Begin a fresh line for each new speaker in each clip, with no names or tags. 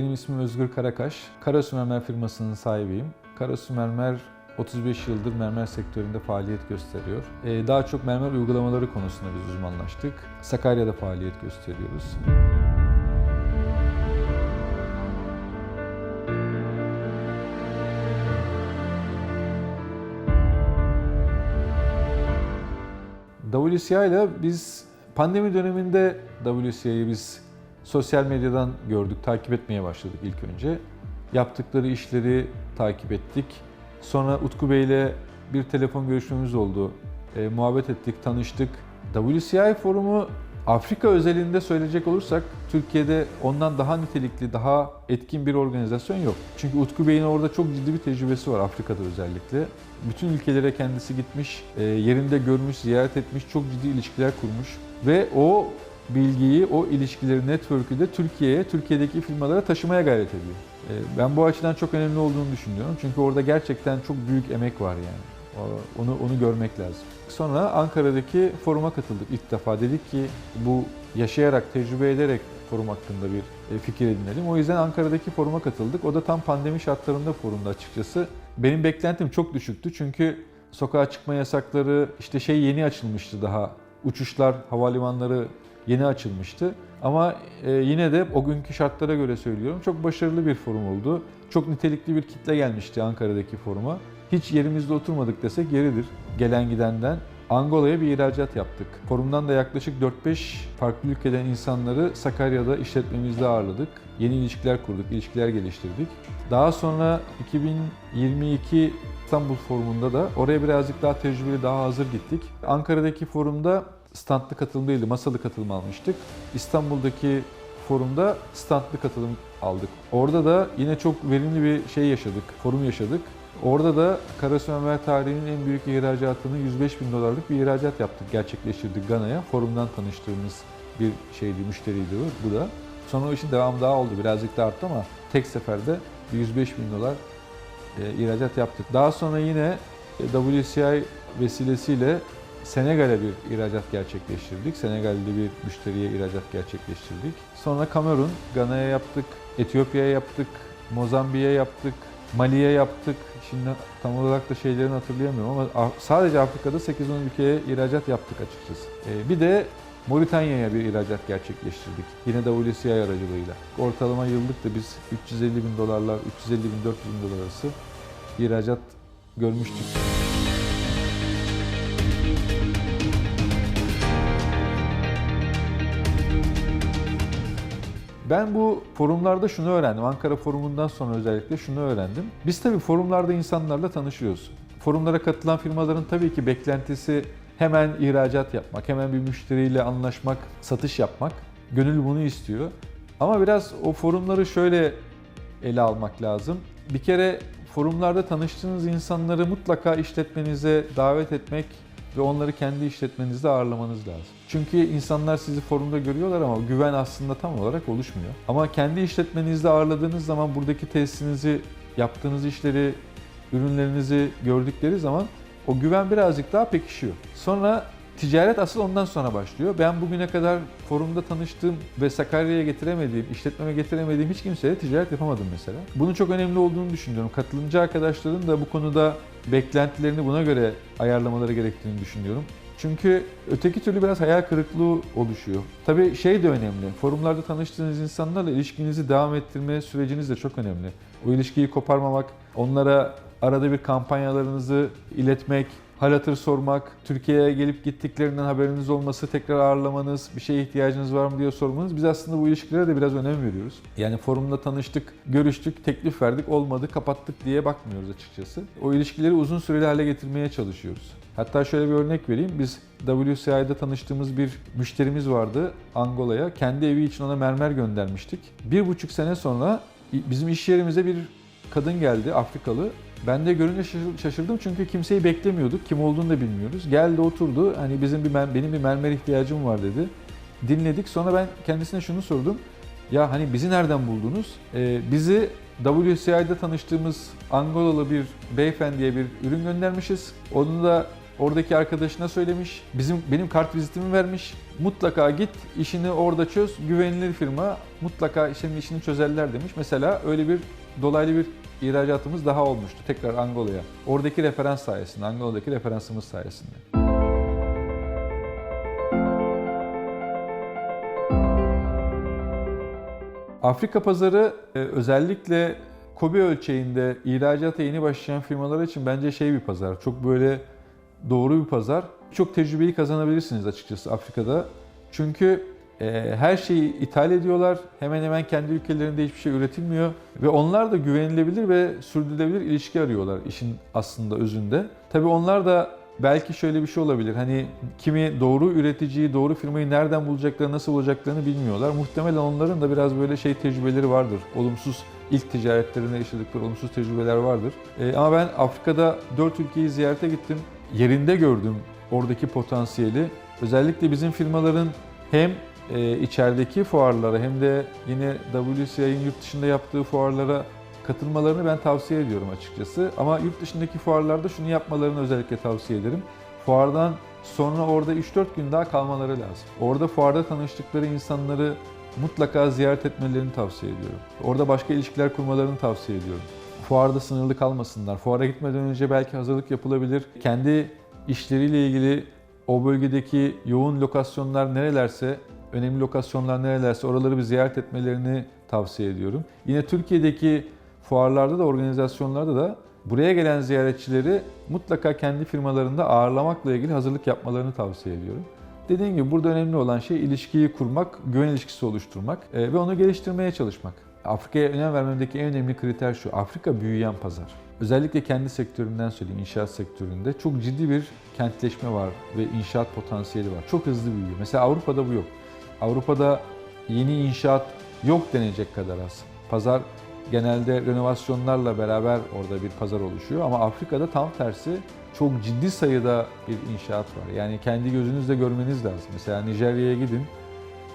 Benim ismim Özgür Karakaş. Karasu Mermer firmasının sahibiyim. Karasu Mermer 35 yıldır mermer sektöründe faaliyet gösteriyor. Ee, Daha çok mermer uygulamaları konusunda biz uzmanlaştık. Sakarya'da faaliyet gösteriyoruz. WCI ile biz pandemi döneminde WCI'yi biz sosyal medyadan gördük, takip etmeye başladık ilk önce. Yaptıkları işleri takip ettik. Sonra Utku Bey ile bir telefon görüşmemiz oldu. E, muhabbet ettik, tanıştık. WCI forumu Afrika özelinde söyleyecek olursak Türkiye'de ondan daha nitelikli, daha etkin bir organizasyon yok. Çünkü Utku Bey'in orada çok ciddi bir tecrübesi var Afrika'da özellikle. Bütün ülkelere kendisi gitmiş, e, yerinde görmüş, ziyaret etmiş, çok ciddi ilişkiler kurmuş. Ve o bilgiyi, o ilişkileri, network'ü de Türkiye'ye, Türkiye'deki firmalara taşımaya gayret ediyor. E, Ben bu açıdan çok önemli olduğunu düşünüyorum. Çünkü orada gerçekten çok büyük emek var yani. Onu onu görmek lazım. Sonra Ankara'daki foruma katıldık ilk defa. Dedik ki bu yaşayarak, tecrübe ederek forum hakkında bir e, fikir edinelim. O yüzden Ankara'daki foruma katıldık. O da tam pandemi şartlarında forumda açıkçası. Benim beklentim çok düşüktü çünkü sokağa çıkma yasakları, işte şey yeni açılmıştı daha. Uçuşlar, havalimanları yeni açılmıştı. Ama e, yine de o günkü şartlara göre söylüyorum çok başarılı bir forum oldu. Çok nitelikli bir kitle gelmişti Ankara'daki foruma. Hiç yerimizde oturmadık desek yeridir gelen gidenden. Angola'ya bir ihracat yaptık. Forumdan da yaklaşık 4-5 farklı ülkeden insanları Sakarya'da işletmemizde ağırladık. Yeni ilişkiler kurduk, ilişkiler geliştirdik. Daha sonra 2022 İstanbul Forumunda da oraya birazcık daha tecrübeli, daha hazır gittik. Ankara'daki forumda standlı katılım değildi, masalı katılım almıştık. İstanbul'daki forumda standlı katılım aldık. Orada da yine çok verimli bir şey yaşadık, forum yaşadık. Orada da Karasu Mermer tarihinin en büyük ihracatını 105 bin dolarlık bir ihracat yaptık, gerçekleştirdik Gana'ya. Forumdan tanıştığımız bir şeydi, müşteriydi bu, da. Sonra o işin devamı daha oldu, birazcık da arttı ama tek seferde bir 105 bin dolar e, ihracat yaptık. Daha sonra yine e, WCI vesilesiyle Senegal'e bir ihracat gerçekleştirdik. Senegal'de bir müşteriye ihracat gerçekleştirdik. Sonra Kamerun, Gana'ya yaptık, Etiyopya'ya yaptık, Mozambik'e yaptık, Mali'ye yaptık. Şimdi tam olarak da şeylerini hatırlayamıyorum ama sadece Afrika'da 8-10 ülkeye ihracat yaptık açıkçası. E, bir de Moritanya'ya bir ihracat gerçekleştirdik. Yine WCI aracılığıyla. Ortalama yıllık da biz 350 bin dolarlar, 350 bin 400 bin dolar arası ihracat görmüştük. Ben bu forumlarda şunu öğrendim. Ankara forumundan sonra özellikle şunu öğrendim. Biz tabii forumlarda insanlarla tanışıyoruz. Forumlara katılan firmaların tabii ki beklentisi hemen ihracat yapmak, hemen bir müşteriyle anlaşmak, satış yapmak. Gönül bunu istiyor. Ama biraz o forumları şöyle ele almak lazım. Bir kere forumlarda tanıştığınız insanları mutlaka işletmenize davet etmek ve onları kendi işletmenizde ağırlamanız lazım. Çünkü insanlar sizi forumda görüyorlar ama güven aslında tam olarak oluşmuyor. Ama kendi işletmenizde ağırladığınız zaman buradaki tesisinizi, yaptığınız işleri, ürünlerinizi gördükleri zaman o güven birazcık daha pekişiyor. Sonra ticaret asıl ondan sonra başlıyor. Ben bugüne kadar forumda tanıştığım ve Sakarya'ya getiremediğim, işletmeme getiremediğim hiç kimseyle ticaret yapamadım mesela. Bunun çok önemli olduğunu düşünüyorum. Katılımcı arkadaşların da bu konuda beklentilerini buna göre ayarlamaları gerektiğini düşünüyorum. Çünkü öteki türlü biraz hayal kırıklığı oluşuyor. Tabii şey de önemli. Forumlarda tanıştığınız insanlarla ilişkinizi devam ettirme süreciniz de çok önemli. O ilişkiyi koparmamak, onlara arada bir kampanyalarınızı iletmek, hal hatır sormak, Türkiye'ye gelip gittiklerinden haberiniz olması, tekrar ağırlamanız, bir şeye ihtiyacınız var mı diye sormanız. Biz aslında bu ilişkilere de biraz önem veriyoruz. Yani forumda tanıştık, görüştük, teklif verdik, olmadı, kapattık diye bakmıyoruz açıkçası. O ilişkileri uzun süreli hale getirmeye çalışıyoruz. Hatta şöyle bir örnek vereyim. Biz WCI'de tanıştığımız bir müşterimiz vardı Angola'ya. Kendi evi için ona mermer göndermiştik. Bir buçuk sene sonra bizim iş yerimize bir kadın geldi, Afrikalı. Ben de görünce şaşır- şaşırdım çünkü kimseyi beklemiyorduk. Kim olduğunu da bilmiyoruz. Geldi oturdu. Hani bizim bir benim bir mermer ihtiyacım var dedi. Dinledik. Sonra ben kendisine şunu sordum. Ya hani bizi nereden buldunuz? Ee, bizi WCI'de tanıştığımız Angolalı bir beyefendiye bir ürün göndermişiz. Onu da Oradaki arkadaşına söylemiş. Bizim benim kart vizitimi vermiş. Mutlaka git işini orada çöz. Güvenilir firma mutlaka senin işini çözerler demiş. Mesela öyle bir dolaylı bir ihracatımız daha olmuştu tekrar Angola'ya. Oradaki referans sayesinde, Angola'daki referansımız sayesinde. Afrika pazarı e, özellikle Kobe ölçeğinde ihracata yeni başlayan firmalar için bence şey bir pazar. Çok böyle doğru bir pazar. Çok tecrübeyi kazanabilirsiniz açıkçası Afrika'da. Çünkü her şeyi ithal ediyorlar. Hemen hemen kendi ülkelerinde hiçbir şey üretilmiyor. Ve onlar da güvenilebilir ve sürdürülebilir ilişki arıyorlar işin aslında özünde. Tabii onlar da belki şöyle bir şey olabilir. Hani kimi doğru üreticiyi, doğru firmayı nereden bulacaklarını, nasıl bulacaklarını bilmiyorlar. Muhtemelen onların da biraz böyle şey tecrübeleri vardır. Olumsuz ilk ticaretlerinde yaşadıkları olumsuz tecrübeler vardır. Ee, ama ben Afrika'da 4 ülkeyi ziyarete gittim. Yerinde gördüm oradaki potansiyeli. Özellikle bizim firmaların hem e, içerideki fuarlara hem de yine WCI'nin yurt dışında yaptığı fuarlara katılmalarını ben tavsiye ediyorum açıkçası. Ama yurt dışındaki fuarlarda şunu yapmalarını özellikle tavsiye ederim. Fuardan sonra orada 3-4 gün daha kalmaları lazım. Orada fuarda tanıştıkları insanları mutlaka ziyaret etmelerini tavsiye ediyorum. Orada başka ilişkiler kurmalarını tavsiye ediyorum. Fuarda sınırlı kalmasınlar. Fuara gitmeden önce belki hazırlık yapılabilir. Kendi işleriyle ilgili o bölgedeki yoğun lokasyonlar nerelerse, önemli lokasyonlar nerelerse oraları bir ziyaret etmelerini tavsiye ediyorum. Yine Türkiye'deki fuarlarda da organizasyonlarda da buraya gelen ziyaretçileri mutlaka kendi firmalarında ağırlamakla ilgili hazırlık yapmalarını tavsiye ediyorum. Dediğim gibi burada önemli olan şey ilişkiyi kurmak, güven ilişkisi oluşturmak e, ve onu geliştirmeye çalışmak. Afrika'ya önem vermemdeki en önemli kriter şu. Afrika büyüyen pazar. Özellikle kendi sektöründen söyleyeyim, inşaat sektöründe çok ciddi bir kentleşme var ve inşaat potansiyeli var. Çok hızlı büyüyor. Mesela Avrupa'da bu yok. Avrupa'da yeni inşaat yok denecek kadar az. Pazar genelde renovasyonlarla beraber orada bir pazar oluşuyor ama Afrika'da tam tersi çok ciddi sayıda bir inşaat var. Yani kendi gözünüzle görmeniz lazım. Mesela Nijerya'ya gidin,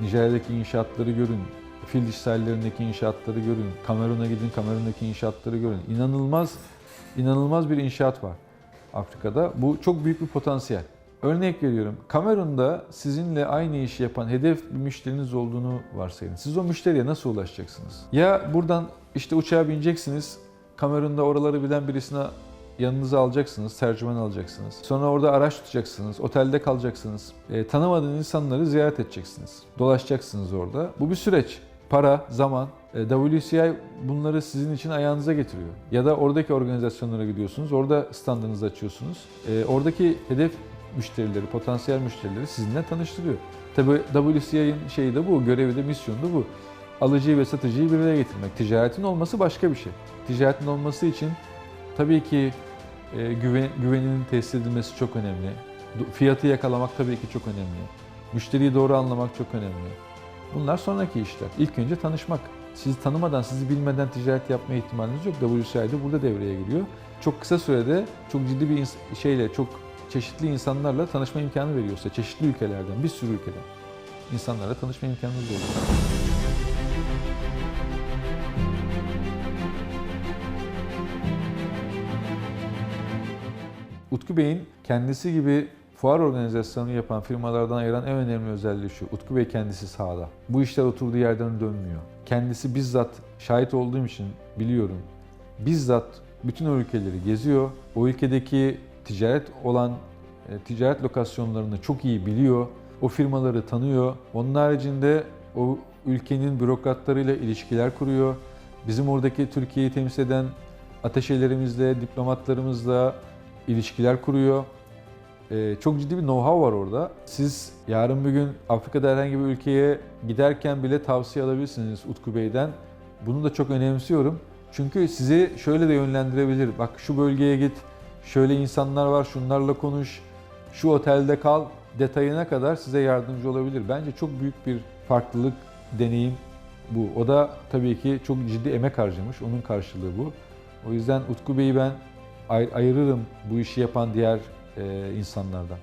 Nijerya'daki inşaatları görün, Fil sahillerindeki inşaatları görün, Kamerun'a gidin, Kamerun'daki inşaatları görün. İnanılmaz, inanılmaz bir inşaat var Afrika'da. Bu çok büyük bir potansiyel. Örnek veriyorum. Kamerun'da sizinle aynı işi yapan hedef bir müşteriniz olduğunu varsayın. Siz o müşteriye nasıl ulaşacaksınız? Ya buradan işte uçağa bineceksiniz. Kamerun'da oraları bilen birisine yanınıza alacaksınız, tercüman alacaksınız. Sonra orada araç tutacaksınız, otelde kalacaksınız. E, tanımadığınız insanları ziyaret edeceksiniz. Dolaşacaksınız orada. Bu bir süreç. Para, zaman. E, WCI bunları sizin için ayağınıza getiriyor. Ya da oradaki organizasyonlara gidiyorsunuz, orada standınızı açıyorsunuz. E, oradaki hedef müşterileri, potansiyel müşterileri sizinle tanıştırıyor. Tabi WCI'nin şeyi de bu, görevi de, misyonu da bu. Alıcıyı ve satıcıyı bir araya getirmek. Ticaretin olması başka bir şey. Ticaretin olması için tabii ki e, güven, güveninin tesis edilmesi çok önemli. Fiyatı yakalamak tabii ki çok önemli. Müşteriyi doğru anlamak çok önemli. Bunlar sonraki işler. İlk önce tanışmak. Sizi tanımadan, sizi bilmeden ticaret yapma ihtimaliniz yok. WCI'de burada devreye giriyor. Çok kısa sürede çok ciddi bir şeyle, çok çeşitli insanlarla tanışma imkanı veriyorsa, çeşitli ülkelerden, bir sürü ülkeden insanlarla tanışma imkanınız oluyor. Utku Bey'in kendisi gibi fuar organizasyonu yapan firmalardan ayıran en önemli özelliği şu. Utku Bey kendisi sahada. Bu işler oturduğu yerden dönmüyor. Kendisi bizzat şahit olduğum için biliyorum. Bizzat bütün o ülkeleri geziyor. O ülkedeki ticaret olan e, ticaret lokasyonlarını çok iyi biliyor. O firmaları tanıyor. Onun haricinde o ülkenin bürokratlarıyla ilişkiler kuruyor. Bizim oradaki Türkiye'yi temsil eden ateşelerimizle, diplomatlarımızla ilişkiler kuruyor. Ee, çok ciddi bir know-how var orada. Siz yarın bir gün Afrika'da herhangi bir ülkeye giderken bile tavsiye alabilirsiniz Utku Bey'den. Bunu da çok önemsiyorum. Çünkü sizi şöyle de yönlendirebilir. Bak şu bölgeye git, şöyle insanlar var, şunlarla konuş, şu otelde kal detayına kadar size yardımcı olabilir. Bence çok büyük bir farklılık, deneyim bu. O da tabii ki çok ciddi emek harcamış. Onun karşılığı bu. O yüzden Utku Bey'i ben ayırırım bu işi yapan diğer insanlardan.